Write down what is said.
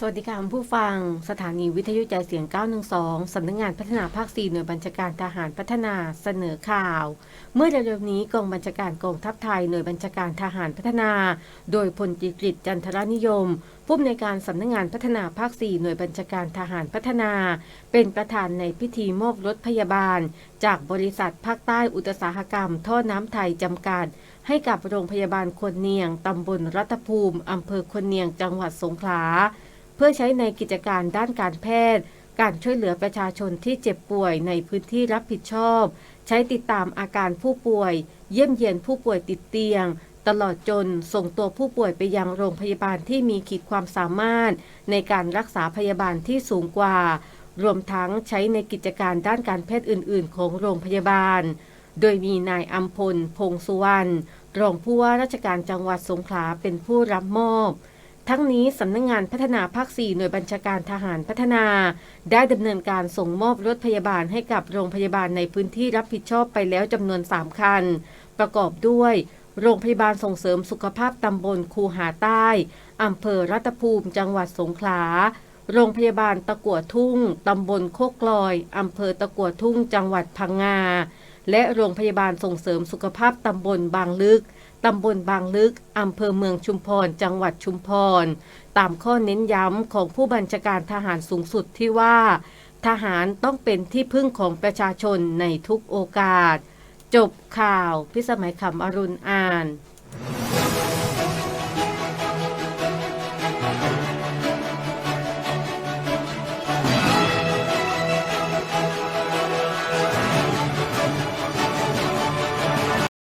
สวัสดีค่ะผู้ฟัง สถานีวิทยุใจเสียง 912 สำนักงานพัฒนาภาค 4 หน่วยบัญชาการทหารพัฒนาเสนอข่าว เมื่อเร็วๆนี้กองบัญชาการกองทัพไทยหน่วยบัญชาการทหารพัฒนา โดยพลตรีกฤษจันทรนิยม ผู้อำนวยการสำนักงานพัฒนาภาค 4 หน่วยบัญชาการทหารพัฒนา เป็นประธานในพิธีมอบรถพยาบาล จากบริษัทภาคใต้อุตสาหกรรม ท่อน้ำไทยจำกัดให้กับโรงพยาบาลควรเนียงตำบลรัตภูมิอำเภอควรเนียงจังหวัดสงขลา เพื่อใช้ในกิจการด้านการแพทย์ การช่วยเหลือประชาชนที่เจ็บป่วยในพื้นที่รับผิดชอบ ใช้ติดตามอาการผู้ป่วย เยี่ยมเยียนผู้ป่วยติดเตียง ตลอดจนส่งตัวผู้ป่วยไปยังโรงพยาบาลที่มีขีดความสามารถ ในการรักษาพยาบาลที่สูงกว่า รวมทั้งใช้ในกิจการด้านการแพทย์อื่น ๆ ของโรงพยาบาล โดยมีนายอัมพล พงสุวรรณรองผู้ว่าราชการจังหวัดสงขลาเป็นผู้รับมอบ ทั้งนี้สำนักงงานพัฒนาภาค 4 หน่วยบัญชาการทหารพัฒนา ได้ดำเนินการส่งมอบรถพยาบาลให้กับโรงพยาบาลในพื้นที่รับผิดชอบไปแล้วจำนวน 3 คัน ประกอบด้วย โรงพยาบาลส่งเสริมสุขภาพตำบลคูหาใต้อำเภอรัตภูมิ จังหวัดสงขลา โรงพยาบาลตะกัวทุ่ง ตำบลโคกลอย อำเภอตะกัวทุ่ง จังหวัดพังงา และโรงพยาบาลส่งเสริมสุขภาพตำบลบางลึก ตำบลบางลึก อำเภอเมืองชุมพร จังหวัดชุมพร ตามข้อเน้นย้ำของผู้บัญชาการทหารสูงสุดที่ว่า ทหารต้องเป็นที่พึ่งของประชาชนในทุกโอกาส จบข่าว พิสมัยคำอรุณอ่าน